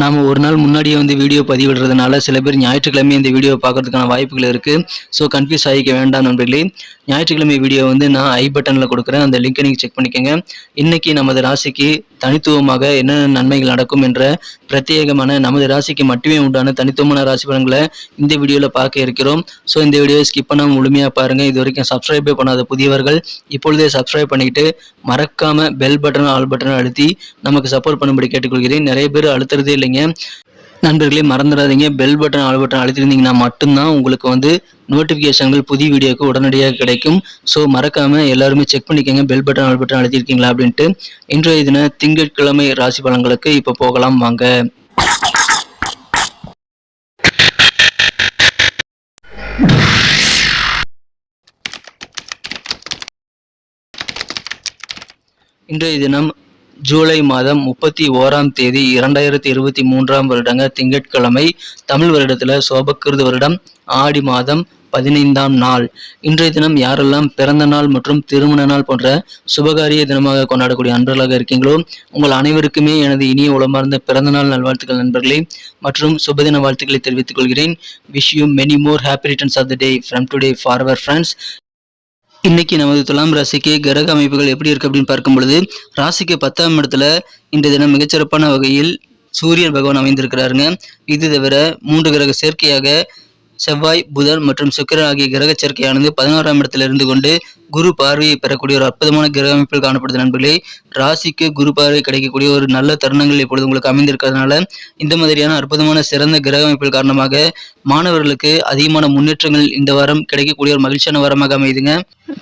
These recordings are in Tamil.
நாம் ஒரு நாள் முன்னாடியே வந்து வீடியோ பதிவிடுறதுனால சில பேர் ஞாயிற்றுக்கிழமை இந்த வீடியோ பார்க்கறதுக்கான வாய்ப்புகள் இருக்குது ஸோ கன்ஃபியூஸ் ஆகிக்க வேண்டாம் நண்பர்களே. ஞாயிற்றுக்கிழமை வீடியோ வந்து நான் ஐ பட்டனில் கொடுக்குறேன். அந்த லிங்கை நீங்கள் செக் பண்ணிக்கோங்க. இன்றைக்கி நமது ராசிக்கு தனித்துவமாக என்னென்ன நன்மைகள் நடக்கும் என்ற பிரத்யேகமான நமது ராசிக்கு மட்டுமே உண்டான தனித்துவமான ராசி பலன்களை இந்த வீடியோவில் பார்க்க இருக்கிறோம். ஸோ இந்த வீடியோ ஸ்கிப் பண்ணாமல் முழுமையாக பாருங்கள் இது வரைக்கும் சப்ஸ்கிரைபே பண்ணாத புதியவர்கள் இப்பொழுதே சப்ஸ்கிரைப் பண்ணிக்கிட்டு மறக்காமல் பெல் பட்டன் ஆல் பட்டன் அழுத்தி நமக்கு சப்போர்ட் பண்ணும்படி கேட்டுக்கொள்கிறேன். நிறைய பேர் அழுத்துறதே இல்லைங்க. நண்பர்களே மறந்துடாதீங்க. பெல் பட்டன் ஆல் பட்டன் அழுத்திருந்தீங்கன்னா மட்டும்தான் உங்களுக்கு வந்து நோட்டிஃபிகேஷன்கள் புதிய வீடியோக்கு உடனடியாக கிடைக்கும். ஸோ மறக்காம எல்லாருமே செக் பண்ணிக்கோங்க. பெல் பட்டன் ஆல் பட்டன் அழுத்திருக்கீங்களா அப்படின்ட்டு. இன்றைய தின திங்கட்கிழமை ராசி பலன்களுக்கு இப்போ போகலாம். வாங்க. இன்றைய தினம் ஜூலை மாதம் முப்பத்தி ஓராம் தேதி இரண்டாயிரத்தி இருபத்தி மூன்றாம் வருடங்க திங்கட்கிழமை தமிழ் வருடத்தில் சோபக்கிருது வருடம் ஆடி மாதம் பதினைந்தாம் நாள். இன்றைய தினம் யாரெல்லாம் பிறந்த நாள் மற்றும் திருமண நாள் போன்ற சுபகாரிய தினமாக கொண்டாடக்கூடிய அன்பர்களாக இருக்கீங்களோ உங்கள் அனைவருக்குமே எனது இனிய உளமார்ந்த பிறந்த நாள் நல்வாழ்த்துக்கள் நண்பர்களே மற்றும் சுபதின வாழ்த்துக்களை தெரிவித்துக் கொள்கிறேன். Wish you many more happy returns of the day from today for our friends இன்னைக்கு நமது துலாம் ராசிக்கு கிரக அமைப்புகள் எப்படி இருக்கு அப்படின்னு பார்க்கும் பொழுது ராசிக்கு பத்தாம் இடத்துல இந்த தினம் மிகச்சிறப்பான வகையில் சூரியன் பகவான் அமைந்திருக்கிறாருங்க. இது தவிர மூன்று கிரக சேர்க்கையாக செவ்வாய் புதன் மற்றும் சுக்கரன் ஆகிய கிரக சேர்க்கையானது பதினோராம் இடத்துல இருந்து கொண்டு குரு பார்வையை பெறக்கூடிய ஒரு அற்புதமான கிரக அமைப்பில் காணப்படுது நண்பர்களே. ராசிக்கு குரு பார்வை கிடைக்கக்கூடிய ஒரு நல்ல தருணங்கள் இப்பொழுது உங்களுக்கு அமைந்திருக்கிறதுனால இந்த மாதிரியான அற்புதமான சிறந்த கிரக அமைப்பில் காரணமாக மாணவர்களுக்கு அதிகமான முன்னேற்றங்கள் இந்த வாரம் கிடைக்கக்கூடிய ஒரு மகிழ்ச்சியான வாரமாக அமையுதுங்க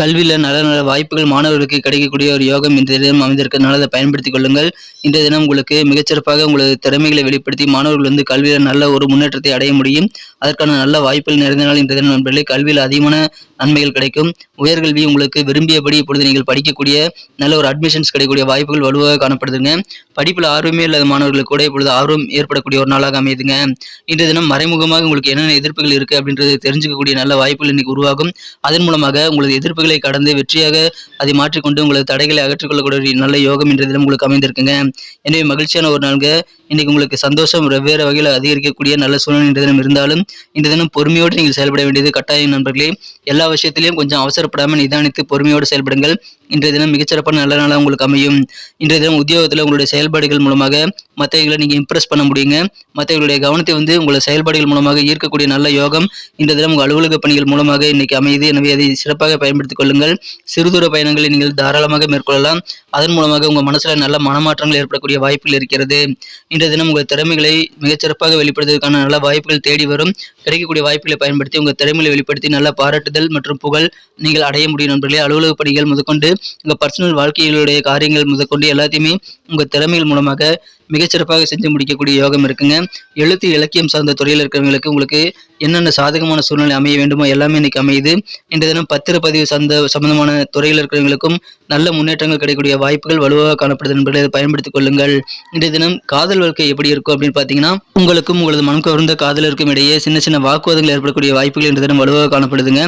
கல்வியில் நல்ல நல்ல வாய்ப்புகள் மாணவர்களுக்கு கிடைக்கக்கூடிய ஒரு யோகம் இந்த தினம் அமைந்திருக்கிறதுனால அதை பயன்படுத்திக் கொள்ளுங்கள். இந்த தினம் உங்களுக்கு மிகச்சிறப்பாக உங்களது திறமைகளை வெளிப்படுத்தி மாணவர்கள் வந்து கல்வியில் நல்ல ஒரு முன்னேற்றத்தை அடைய முடியும். அதற்கான நல்ல வாய்ப்புகள் நிறைந்த நாள் இந்த தினம் நண்பர்களே கல்வியில் அதிகமான நன்மைகள் கிடைக்கும். உயர்கல்வி உங்களுக்கு விரும்பியபடி இப்பொழுது நீங்கள் படிக்கக்கூடிய நல்ல ஒரு அட்மிஷன்ஸ் கிடைக்கக்கூடிய வாய்ப்புகள் வலுவாக காணப்படுதுங்க. படிப்பில் ஆர்வமே இல்லாத மாணவர்களுக்கு கூட இப்பொழுது ஆர்வம் ஏற்படக்கூடிய ஒரு நாளாக அமையுதுங்க. இன்றைய தினம் மறைமுகமாக உங்களுக்கு என்னென்ன எதிர்ப்புகள் இருக்கு அப்படின்றது தெரிஞ்சுக்கக்கூடிய நல்ல வாய்ப்புகள் இன்னைக்கு உருவாகும். அதன் மூலமாக உங்களது எதிர்ப்புகளை கடந்து வெற்றியாக அதை மாற்றிக்கொண்டு உங்களது தடைகளை அகற்றிக்கொள்ளக்கூடிய நல்ல யோகம் இன்றைய தினம் உங்களுக்கு அமைந்திருக்குங்க. எனவே மகிழ்ச்சியான ஒரு நாள்க இன்னைக்கு உங்களுக்கு சந்தோஷம் வெவ்வேறு வகையில் அதிகரிக்கக்கூடிய நல்ல சூழ்நிலை இன்றைய தினம் இருந்தாலும் இந்த தினம் பொறுமையோடு நீங்கள் செயல்பட வேண்டியது கட்டாயம் நண்பர்களே. எல்லா விஷயத்திலையும் கொஞ்சம் அவசரப்படாமல் நிதானித்து பொறுமையோடு செயல்படுங்கள். இன்றைய தினம் மிகச்சிறப்பான நல்ல நாளாக உங்களுக்கு அமையும். இன்றைய தினம் உத்தியோகத்தில் உங்களுடைய செயல்பாடுகள் மூலமாக மற்றவர்களை நீங்கள் இம்ப்ரெஸ் பண்ண முடியுங்க. மற்றவர்களுடைய கவனத்தை வந்து உங்களோட செயல்பாடுகள் மூலமாக ஈர்க்கக்கூடிய நல்ல யோகம் இன்றைய தினம் உங்கள் அலுவலக பணிகள் மூலமாக இன்னைக்கு அமையுது. எனவே அதை சிறப்பாக பயன்படுத்திக் கொள்ளுங்கள். சிறுதூர பயணங்களை நீங்கள் தாராளமாக மேற்கொள்ளலாம். அதன் மூலமாக உங்கள் மனசில் நல்ல மனமாற்றங்கள் ஏற்படக்கூடிய வாய்ப்புகள் இருக்கிறது. இன்றைய தினம் உங்கள் திறமைகளை மிகச்சிறப்பாக வெளிப்படுத்துவதற்கான நல்ல வாய்ப்புகள் தேடி வரும். கிடைக்கக்கூடிய வாய்ப்புகளை பயன்படுத்தி உங்கள் திறமைகளை வெளிப்படுத்தி நல்ல பாராட்டுதல் மற்றும் புகழ் நீங்கள் அடைய முடியும். நண்பர்களே அலுவலக பணிகள் முதற்கொண்டு உங்கள் பர்சனல் வாழ்க்கையிலுடைய காரியங்கள் முதற்கொண்டு எல்லாத்தையுமே உங்கள் திறமைகள் மூலமாக மிகச்சிறப்பாக செஞ்சு முடிக்கக்கூடிய யோகம் இருக்குங்க. எழுத்து இலக்கியம் சார்ந்த துறையில் இருக்கிறவங்களுக்கு உங்களுக்கு என்னென்ன சாதகமான சூழ்நிலை அமைய வேண்டுமோ எல்லாமே இன்னைக்கு அமையுது. இன்றைய தினம் பத்திரப்பதிவு சார்ந்த சம்பந்தமான துறையில் இருக்கிறவங்களுக்கும் நல்ல முன்னேற்றங்கள் கிடைக்கக்கூடிய வாய்ப்புகள் வலுவாக காணப்படுது என்பதை அதை பயன்படுத்திக் கொள்ளுங்கள். இன்றைய தினம் காதல் வாழ்க்கை எப்படி இருக்கும் அப்படின்னு பார்த்தீங்கன்னா உங்களுக்கும் உங்களது மனம் கவர்ந்த காதலருக்கும் இடையே சின்ன சின்ன வாக்குவாதங்கள் ஏற்படக்கூடிய வாய்ப்புகள் இன்றைய தினம் வலுவாக காணப்படுதுங்க.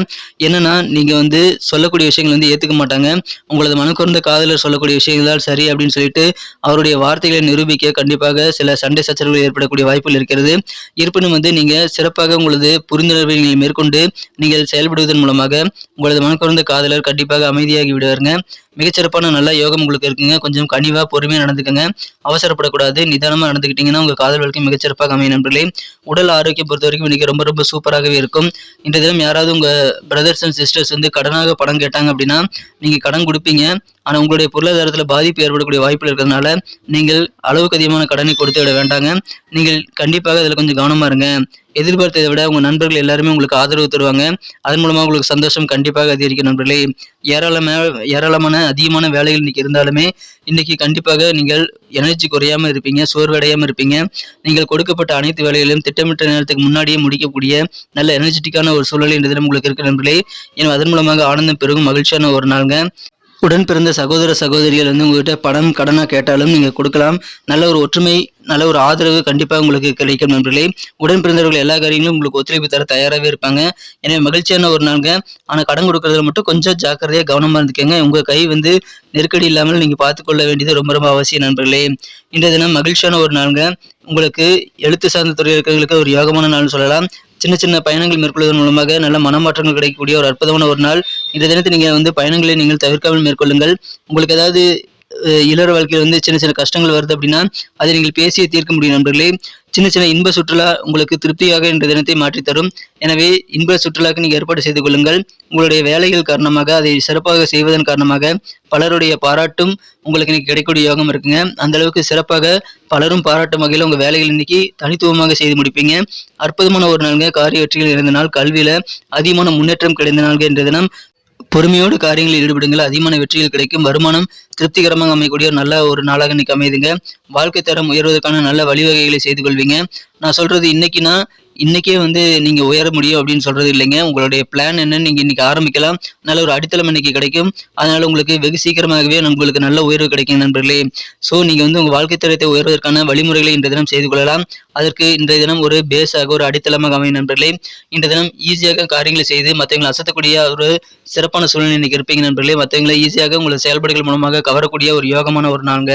என்னன்னா நீங்க வந்து சொல்லக்கூடிய விஷயங்கள் வந்து ஏற்றுக்க மாட்டாங்க. உங்களது மனக்குறந்த காதலர் சொல்லக்கூடிய விஷயங்கள் தான் சரி அப்படின்னு சொல்லிட்டு அவருடைய வார்த்தைகளை நிரூபிக்க கண்டிப்பாக சில சண்டை சச்சரவுகள் ஏற்படக்கூடிய வாய்ப்புகள் இருக்கிறது. இருப்பினும் வந்து நீங்கள் சிறப்பாக உங்களது புரிந்துணர்வை நீங்கள் மேற்கொண்டு நீங்கள் செயல்படுவதன் மூலமாக உங்களது மனக்குறந்த காதலர் கண்டிப்பாக அமைதியாகி விடுவாருங்க. மிகச்சிறப்பான நல்ல யோகம் உங்களுக்கு இருக்குங்க. கொஞ்சம் கனிவாக பொறுமையாக நடந்துக்கங்க. அவசரப்படக்கூடாது. நிதானமாக நடந்துக்கிட்டீங்கன்னா உங்கள் காதல் வாழ்க்கை மிகச்சிறப்பாக அமையும் நண்பர்களே. உடல் ஆரோக்கியம் பொறுத்த வரைக்கும் இன்றைக்கி ரொம்ப ரொம்ப சூப்பராகவே இருக்கும். இன்றைய தினம் யாராவது உங்கள் பிரதர்ஸ் அண்ட் சிஸ்டர்ஸ் வந்து கடனாக பணம் கேட்டாங்க அப்படின்னா நீங்க கடன் கொடுப்பீங்க. ஆனால் உங்களுடைய பொருளாதாரத்தில் பாதிப்பு ஏற்படக்கூடிய வாய்ப்புகள் இருக்கிறதுனால நீங்கள் அளவுக்கு அதிகமான கடனை கொடுத்து விட வேண்டாங்க. நீங்கள் கண்டிப்பாக அதில் கொஞ்சம் கவனமாக இருங்க. எதிர்பார்த்ததை விட உங்கள் நண்பர்கள் எல்லாருமே உங்களுக்கு ஆதரவு தருவாங்க. அதன் மூலமாக உங்களுக்கு சந்தோஷம் கண்டிப்பாக அதிகரிக்கும் நண்பர்களே. ஏராளமான ஏராளமான அதிகமான வேலைகள் இன்னைக்கு இருந்தாலுமே இன்னைக்கு கண்டிப்பாக நீங்கள் எனர்ஜி குறையாமல் இருப்பீங்க சோர்வடையாமல் இருப்பீங்க. நீங்கள் கொடுக்கப்பட்ட அனைத்து வேலைகளையும் திட்டமிட்ட நேரத்துக்கு முன்னாடியே முடிக்கக்கூடிய நல்ல எனர்ஜெட்டிக்கான ஒரு சூழல் இந்த தினம் உங்களுக்கு இருக்கு நண்பர்களே. எனவே அதன் மூலமாக ஆனந்தம் பெருகும் மகிழ்ச்சியான ஒரு நாளுங்க. உடன் பிறந்த சகோதர சகோதரிகள் வந்து உங்ககிட்ட பணம் கடனாக கேட்டாலும் நீங்கள் கொடுக்கலாம். நல்ல ஒரு ஒற்றுமை நல்ல ஒரு ஆதரவு கண்டிப்பாக உங்களுக்கு கிடைக்கும் நண்பர்களே. உடன் பிறந்தவர்கள் எல்லா காரியங்களும் உங்களுக்கு ஒத்துழைப்பு தர தயாராகவே இருப்பாங்க. எனவே மகிழ்ச்சியான ஒரு நாளுங்க. ஆனால் கடன் கொடுக்கறதுல மட்டும் கொஞ்சம் ஜாக்கிரதையாக கவனமாக இருந்துக்கங்க. உங்கள் கை வந்து நெருக்கடி இல்லாமல் நீங்கள் பார்த்துக்கொள்ள வேண்டியது ரொம்ப ரொம்ப அவசியம் நண்பர்களே. இன்றைய தினம் மகிழ்ச்சியான ஒரு நாளுங்க. உங்களுக்கு எழுத்து சார்ந்த துறையில் இருக்கிறவங்களுக்கு ஒரு யோகமான நாள்னு சொல்லலாம். சின்ன சின்ன பயணங்கள் மேற்கொள்வதன் மூலமாக நல்ல மனமாற்றங்கள் கிடைக்கக்கூடிய ஒரு அற்புதமான ஒரு நாள். இந்த தினத்தை நீங்கள் வந்து பயணங்களை நீங்கள் தவிர்க்காமல் மேற்கொள்ளுங்கள். உங்களுக்கு ஏதாவது இளர் வாழ்க்கையில் வந்து சின்ன சின்ன கஷ்டங்கள் வருது அப்படின்னா அதை நீங்கள் பேசியே தீர்க்க முடியும் நண்பர்களே. சின்ன சின்ன இன்ப சுற்றுலா உங்களுக்கு திருப்தியாக என்ற தினத்தை மாற்றித் தரும் எனவே இன்ப சுற்றுலாக்கு நீங்கள் ஏற்பாடு செய்து கொள்ளுங்கள். உங்களுடைய வேலைகள் காரணமாக அதை சிறப்பாக செய்வதன் காரணமாக பலருடைய பாராட்டும் உங்களுக்கு இன்னைக்கு கிடைக்கக்கூடிய யோகம் இருக்குங்க. அந்த அளவுக்கு சிறப்பாக பலரும் பாராட்டும் வகையில் உங்கள் வேலைகள் இன்னைக்கு தனித்துவமாக செய்து முடிப்பீங்க. அற்புதமான ஒரு நாளுங்க. காரிய வெற்றிகள் இருந்த நாள். கல்வியில் அதிகமான முன்னேற்றம் கிடைந்த நாள்கள் என்ற தினம். பொறுமையோடு காரியங்களில் ஈடுபடுங்கள். அதிகமான வெற்றிகள் கிடைக்கும். வருமானம் திருப்திகரமாக அமையக்கூடிய நல்ல ஒரு நாளாக இன்னைக்கு அமையுதுங்க வாழ்க்கை தரம் உயர்வதற்கான நல்ல வழிவகைகளை செய்து கொள்வீங்க. நான் சொல்றது இன்னைக்குன்னா இன்னைக்கே வந்து நீங்க உயர முடியும் அப்படின்னு சொல்றது இல்லைங்க. உங்களுடைய பிளான் என்னன்னு நீங்க இன்னைக்கு ஆரம்பிக்கலாம். நல்ல ஒரு அடித்தளம் இன்னைக்கு கிடைக்கும். அதனால உங்களுக்கு வெகு சீக்கிரமாகவே உங்களுக்கு நல்ல உயர்வு கிடைக்கும் நண்பர்களே. ஸோ நீங்க வந்து உங்க வாழ்க்கை தரத்தை உயர்வதற்கான வழிமுறைகளை இன்றைய தினம் செய்து கொள்ளலாம். அதற்கு இன்றைய தினம் ஒரு பேஸாக ஒரு அடித்தளமாக அமையும் நண்பர்களே. இன்றைய தினம் ஈஸியாக காரியங்களை செய்து மற்றவங்களை அசத்தக்கூடிய ஒரு சிறப்பான சூழ்நிலை இன்னைக்கு இருப்பீங்க நண்பர்களே. மற்றவங்களை ஈஸியாக உங்களை செயல்பாடுகள் மூலமாக கவரக்கூடிய ஒரு யோகமான ஒரு நாளுங்க.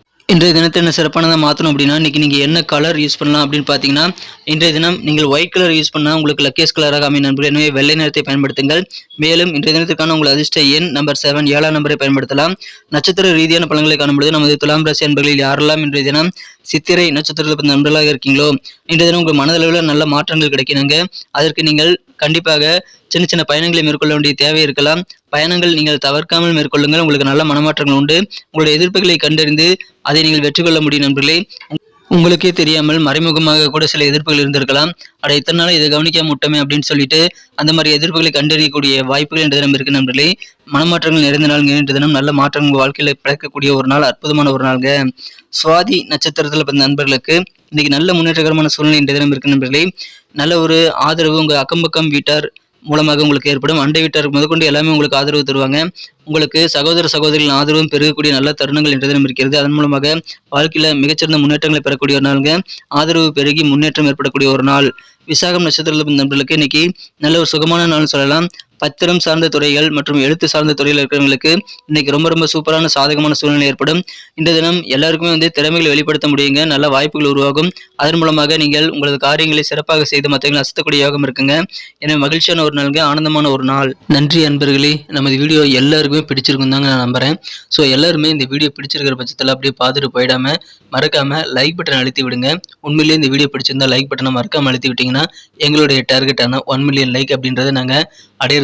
இன்றைய தினத்தை என்ன சிறப்பானதாக மாற்றணும் அப்படின்னா இன்றைக்கி நீங்கள் என்ன கலர் யூஸ் பண்ணலாம் அப்படின்னு பார்த்தீங்கன்னா இன்றைய தினம் நீங்கள் ஒயிட் கலர் யூஸ் பண்ணால் உங்களுக்கு லக்கேஸ் கலராக அமையும் நண்பர்கள். எனவே வெள்ளை நிறத்தை பயன்படுத்துங்கள். மேலும் இன்றைய தினத்திற்கான உங்கள் அதிர்ஷ்ட எண் நம்பர் செவன் ஏழாம் நம்பரை பயன்படுத்தலாம். நட்சத்திர ரீதியான பலன்களை காணும்பொழுது நமது துலாம் ராசி என்பர்களில் யாரெல்லாம் இன்றைய தினம் சித்திரை நட்சத்திரத்தில் பிறந்த நண்பர்களாக இருக்கீங்களோ இன்றைய தினம் உங்கள் மனதளவில் நல்ல மாற்றங்கள் கிடைக்கணுங்க. அதற்கு நீங்கள் கண்டிப்பாக சின்ன சின்ன பயணங்களை மேற்கொள்ள வேண்டிய தேவை இருக்கலாம். பயணங்கள் நீங்கள் தவிர்க்காமல் மேற்கொள்ளுங்கள். உங்களுக்கு நல்ல மனமாற்றங்கள் உண்டு. உங்களுடைய எதிர்ப்புகளை கண்டறிந்து அதை நீங்கள் வெற்றி கொள்ள முடியும் நண்பர்களே. உங்களுக்கே தெரியாமல் மறைமுகமாக கூட சில எதிர்ப்புகள் இருந்திருக்கலாம். அட இத்தனை நாள் இதை கவனிக்காம விட்டோமே அப்படின்னு சொல்லிட்டு அந்த மாதிரி எதிர்ப்புகளை கண்டறியக்கூடிய வாய்ப்புகள் என்ற தினம் இருக்கு நண்பர்களே. மனமாற்றங்கள் நிறைந்த நாள் என்ற தினம் நல்ல மாற்றங்கள் உங்கள் வாழ்க்கையில பிறக்கக்கூடிய ஒரு நாள் அற்புதமான ஒரு நாள்ங்க. சுவாதி நட்சத்திரத்தில் பிறந்த நண்பர்களுக்கு இன்னைக்கு நல்ல முன்னேற்றகரமான சூழ்நிலை என்ற தினம் இருக்கு நண்பர்களே. நல்ல ஒரு ஆதரவு உங்க அக்கம் பக்கம் வீட்டார் மூலமாக உங்களுக்கு ஏற்படும். அண்டை வீட்டார் முதற்கொண்டு எல்லாமே உங்களுக்கு ஆதரவு தருவாங்க. உங்களுக்கு சகோதர சகோதரிகளின் ஆதரவும் பெருகக்கூடிய நல்ல தருணங்கள் இன்றைய தினம் இருக்கிறது. அதன் மூலமாக வாழ்க்கையில மிகச்சிறந்த முன்னேற்றங்களை பெறக்கூடிய ஒரு நாளுங்க. ஆதரவு பெருகி முன்னேற்றம் ஏற்படக்கூடிய ஒரு நாள். விசாகம் நட்சத்திரத்தில் நண்பர்களுக்கு இன்னைக்கு நல்ல ஒரு சுகமான நாள் சொல்லலாம். பத்திரம் சார்ந்த துறைகள் மற்றும் எழுத்து சார்ந்த துறையில் இருக்கிறவங்களுக்கு இன்னைக்கு ரொம்ப ரொம்ப சூப்பரான சாதகமான சூழ்நிலை ஏற்படும். இந்த தினம் எல்லாருக்குமே வந்து திறமைகளை வெளிப்படுத்த முடியுங்க. நல்ல வாய்ப்புகள் உருவாகும். அதன் மூலமாக நீங்கள் உங்களது காரியங்களை சிறப்பாக செய்து மற்றவங்களை அசத்தக்கூடிய யோகம் இருக்குங்க. எனவே மகிழ்ச்சியான ஒரு நாளுங்க. ஆனந்தமான ஒரு நாள். நன்றி அன்பர்களே. நமது வீடியோ எல்லாருக்குமே பிடிச்சிருக்கும் தாங்க நான் நம்புறேன். ஸோ எல்லாருமே இந்த வீடியோ பிடிச்சிருக்கிற பட்சத்தில் அப்படியே பார்த்துட்டு போயிடாம மறக்காம லைக் பட்டன் அழுத்தி விடுங்க. உண்மையிலேயே இந்த வீடியோ பிடிச்சிருந்தா லைக் பட்டனை மறக்காம அழுத்தி விட்டீங்கன்னா எங்களுடைய டார்கெட்டான ஒன் மில்லியன் லைக் அப்படின்றத நாங்கள்